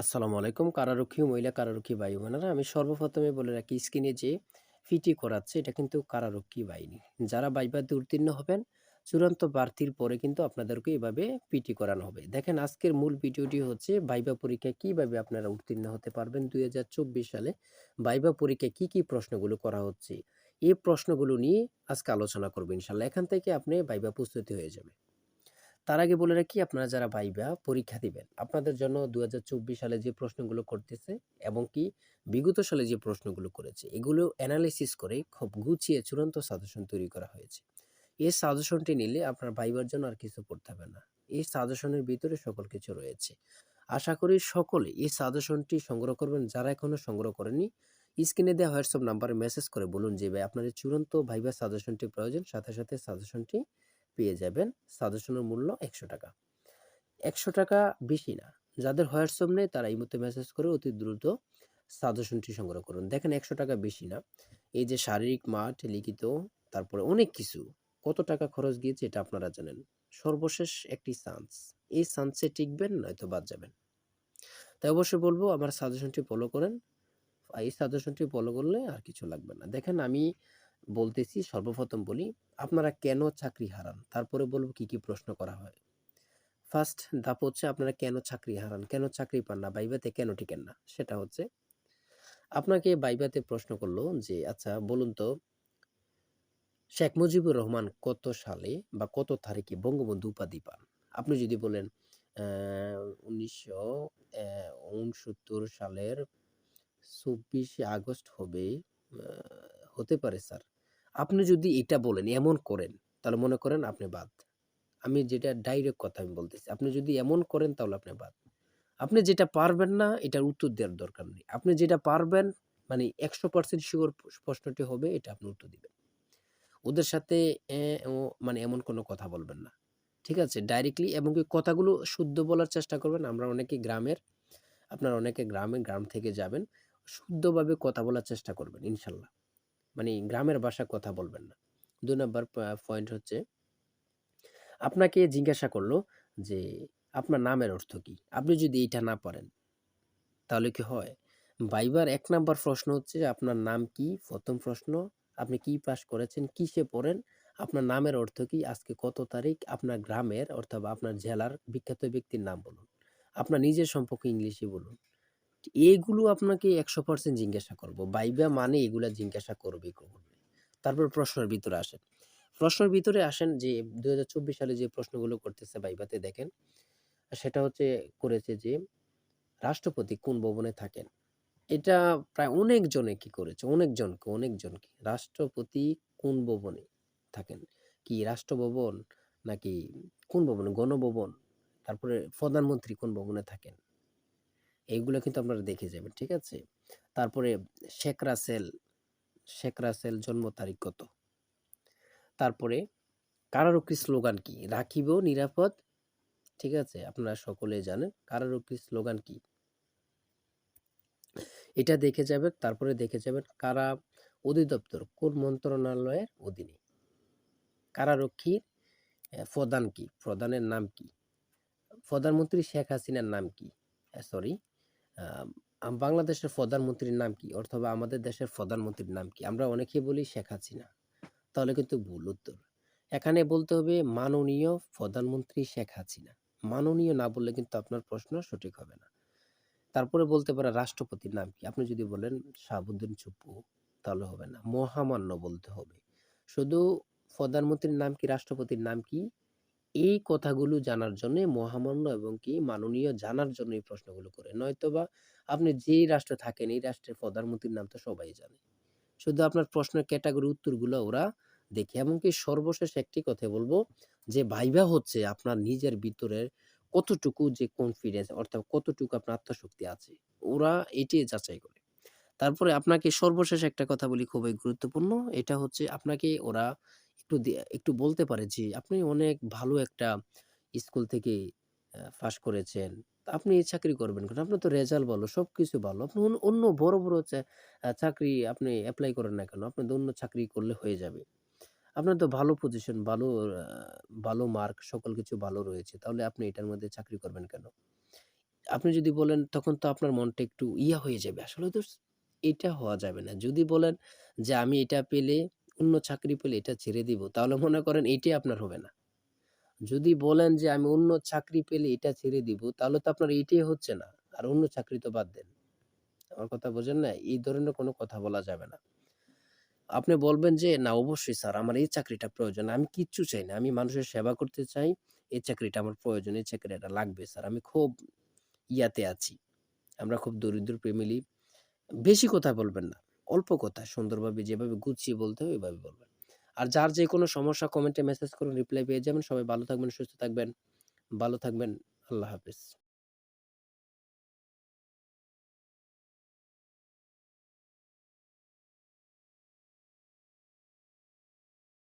আসসালামু আলাইকুম। কারারক্ষী মহিলা কারারক্ষী ভাই বোনেরা আমি সর্বপ্রথমে বলে রাখি, স্ক্রিনে যে ফিটি করাচ্ছে এটা কিন্তু কারারক্ষী বাহিনী। যারা বাইবাতে উত্তীর্ণ হবেন, চূড়ান্ত প্রার্থীর পরে কিন্তু আপনাদেরকে এভাবে পিটি করানো হবে। দেখেন, আজকের মূল ভিডিওটি হচ্ছে বাইবা পরীক্ষা কীভাবে আপনারা উত্তীর্ণ হতে পারবেন। দুই হাজার চব্বিশ সালে বাইবা পরীক্ষায় কি কি প্রশ্নগুলো করা হচ্ছে, এই প্রশ্নগুলো নিয়ে আজকে আলোচনা করব ইনশাল্লাহ। এখান থেকে আপনি বাইবা প্রস্তুতি হয়ে যাবে। তার আগে বলে রাখি, আপনারা যারা ভাইবা, পরীক্ষা দিবেন। আপনাদের জন্য দু হাজার চব্বিশ সালে যে প্রশ্নগুলো করতেছে এবং কি বিগত সালে যে প্রশ্নগুলো করেছে, এগুলো অ্যানালিসিস করে খুব গুছিয়ে চূড়ান্ত সাজেশন তৈরি করা হয়েছে। এই সাজেশনটি নিলে আপনার ভাইবার জন্য আর কিছু করতে হবে না। এই সাজেশনের ভিতরে সকল কিছু রয়েছে। আশা করি সকলে এই সাজেশনটি সংগ্রহ করবেন। যারা এখনও সংগ্রহ করেনি, স্ক্রিনে দেওয়া হোয়াটসঅ্যাপ নাম্বারে মেসেজ করে বলুন যে ভাই, আপনাদের চূড়ান্ত ভাইবা সাজেশনটি প্রয়োজন। সাথে সাথে সাজেশনটি পেয়ে যাবেন সাজেশনের মূল্য একশো টাকা। একশো টাকা বেশি না, যাদের হোয়াটসঅ্যাপ নেই তারা এই মধ্যে মেসেজ করে অতি দ্রুত সাজেশনটি সংগ্রহ করুন। দেখেন একশো টাকা বেশি না, এই যে শারীরিক মাঠ, লিখিত, তারপরে অনেক কিছু, কত টাকা খরচ গিয়েছে এটা আপনারা জানেন। সর্বশেষ একটি চান্স এই চান্সে টিকবেন, নয়তো বাদ যাবেন। তাই অবশ্যই বলব আমার সাজেশনটি ফলো করেন, এই সাজেশনটি ফলো করলে আর কিছু লাগবে না। দেখেন আমি বলতেছি সর্বপ্রথম বলি, আপনারা কেন চাকরি হারান? তারপরে বলব কি কি প্রশ্ন করা হয়। ফার্স্ট ধাপ হচ্ছে আপনারা কেন চাকরি হারান? কেন চাকরি পান না? বাইবাতে কেন টিকেন না? সেটা হচ্ছে, আপনাকে বাইবাতে প্রশ্ন করল যে আচ্ছা বলুন তো, শেখ মুজিবুর রহমান কত সালে বা কত তারিখে বঙ্গবন্ধু উপাধি পান? আপনি যদি বলেন উনিশশো উনসত্তর সালের চব্বিশে আগস্ট হবে হতে পারে, স্যার। আপনি যদি এটা বলেন, এমন করেন, তাহলে মনে করেন আপনি বাদ। আমি যেটা ডাইরেক্ট কথা আমি বলতেছি, আপনি যদি এমন করেন তাহলে আপনি বাদ। আপনি যেটা পারবেন না, এটার উত্তর দেওয়ার দরকার নেই। আপনি যেটা পারবেন মানে একশো পার্সেন্ট শিওর প্রশ্নটি হবে, এটা আপনি উত্তর দিবেন। ওদের সাথে মানে এমন কোনো কথা বলবেন না। ঠিক আছে? ডাইরেক্টলি এবং কি কথাগুলো শুদ্ধ বলার চেষ্টা করবেন। আমরা অনেকে গ্রামের, আপনার অনেকে গ্রামে, গ্রাম থেকে যাবেন, শুদ্ধভাবে কথা বলার চেষ্টা করবেন, ইনশাল্লাহ। মানে গ্রামের ভাষা কথা বলবেন না। দুই নম্বর পয়েন্ট হচ্ছে, আপনাকে জিজ্ঞাসা করল যে, আপনার নামের অর্থ কি? আপনি যদি এইটা না পারেন, তাহলে কি হয়? বাইবার এক নাম্বার প্রশ্ন হচ্ছে আপনার নাম কি? প্রথম প্রশ্ন, আপনি কি পাস করেছেন? কিসে পড়েন? আপনার নামের অর্থ কি? আজকে কত তারিখ? আপনার গ্রামের অর্থাৎ আপনার জেলার বিখ্যাত ব্যক্তির নাম বলুন। আপনার নিজের সম্পর্কে ইংলিশে বলুন। এইগুলো আপনাকে একশো পার্সেন্ট জিজ্ঞাসা করব। বাইবা মানে এগুলা জিজ্ঞাসা করবে করবে তারপর প্রশ্নের ভিতরে আসেন। প্রশ্নের ভিতরে আসেন যে দুহাজার চব্বিশ সালে যে প্রশ্নগুলো করতেছে বাইবাতে দেখেন, সেটা হচ্ছে করেছে যে, রাষ্ট্রপতি কোন ভবনে থাকেন? এটা প্রায় অনেকজনে কি করেছে? অনেকজনকে অনেকজনকে। রাষ্ট্রপতি কোন ভবনে থাকেন? কি রাষ্ট্রভবন নাকি কোন ভবনে? গণভবন? তারপরে প্রধানমন্ত্রী কোন ভবনে থাকেন? এইগুলো কিন্তু আপনারা দেখে যাবেন, ঠিক আছে? তারপরে শেখ রাসেল শেখ রাসেল জন্ম তারিখ কত? তারপরে কারারক্ষী স্লোগান কি? রাখিব নিরাপদ, ঠিক আছে? আপনারা সকলে জানেন কারারক্ষী স্লোগান কি? এটা দেখে যাবেন, তারপরে দেখে যাবেন কারা অধিদপ্তর, কোন মন্ত্রণালয়ের অধীনে? কারারক্ষীর প্রধান কি? প্রধানের নাম কি? প্রধানমন্ত্রী শেখ হাসিনার নাম কি? সরি বাংলাদেশের প্রধানমন্ত্রীর নাম কি? অথবা আমাদের দেশের প্রধানমন্ত্রীর নাম কি? আমরা অনেকেই বলি শেখ হাসিনা। তাহলে কিন্তু ভুল উত্তর। এখানে বলতে হবে মাননীয় প্রধানমন্ত্রী শেখ হাসিনা। মাননীয় না বললে কিন্তু আপনার প্রশ্ন সঠিক হবে না। তারপরে বলতে পারে রাষ্ট্রপতির নাম কি? আপনি যদি বলেন শাহাবুদ্দিন চুপ্পু তাহলে হবে না। মহামান্য বলতে হবে। শুধু প্রধানমন্ত্রীর নাম কি, রাষ্ট্রপতির নাম কি? এই কথাগুলো জানার জন্য মহামান্য এবং কি মাননীয় জানার জন্য এই প্রশ্নগুলো করে। নয়তোবা আপনি যেই রাষ্ট্রে থাকেন, এই রাষ্ট্রের প্রধানমন্ত্রীর নাম তো সবাই জানে। শুধু আপনার প্রশ্নের ক্যাটাগরি উত্তরগুলো ওরা দেখে। এমনকি সর্বশেষ একটি কথা বলব যে, ভাইবা হচ্ছে আপনার নিজের ভিতরের কতটুকু যে কনফিডেন্স অর্থাৎ কতটুকু আপনার আত্মশক্তি আছে, ওরা এটি যাচাই করে। তারপরে আপনাকে সর্বশেষ একটা কথা বলি খুবই গুরুত্বপূর্ণ। এটা হচ্ছে আপনাকে ওরা একটু একটু বলতে পারে যে, আপনি অনেক ভালো একটা স্কুল থেকে পাস করেছেন। আপনি এই চাকরি করবেন কেন? আপনার তো রেজাল্ট ভালো সব কিছু ভালো। আপনি অন্য বড় বড় চাকরি আপনি অ্যাপ্লাই করেন না কেন? আপনি অন্য চাকরি করলে হয়ে যাবে। আপনার তো ভালো পজিশন ভালো ভালো মার্ক সকল কিছু ভালো রয়েছে। তাহলে আপনি এটার মধ্যে চাকরি করবেন কেন? আপনি যদি বলেন, তখন তো আপনার মনটা একটু ইয়া হয়ে যাবে। আসলে তো এটা হওয়া যাবে না। যদি বলেন যে, আমি এটা পেলে অন্য চাকরি পেলে এটা ছেড়ে দিব, তাহলে মনে করেন এইটাই আপনার হবে না। যদি বলেন যে আমি অন্য চাকরি পেলে এটা ছেড়ে দিব, তাহলে তো আপনার এইটাই হচ্ছে না। আর অন্য চাকরি তো বাদ দেন। আমার কথা বোঝেন না? এই ধরনের কোনো কথা বলা যাবে না। আপনি বলবেন যে, "না অবশ্যই স্যার আমার এই চাকরিটা প্রয়োজন। আমি কিচ্ছু চাই না। আমি মানুষের সেবা করতে চাই। এই চাকরিটা আমার প্রয়োজন। এই চাকরিটা লাগবে স্যার। আমি খুব ইয়াতে আছি। আমরা খুব দরিদ্র ফ্যামিলি।" বেশি কথা বলবেন না। অল্প কথা সুন্দরভাবে যেভাবে গুছিয়ে বলতে হবে ওইভাবে বলবেন। আর যার যে কোনো সমস্যা কমেন্টে মেসেজ করুন, রিপ্লাই পেয়ে যাবেন। সবাই ভালো থাকবেন, সুস্থ থাকবেন। ভালো থাকবেন। আল্লাহ হাফেজ।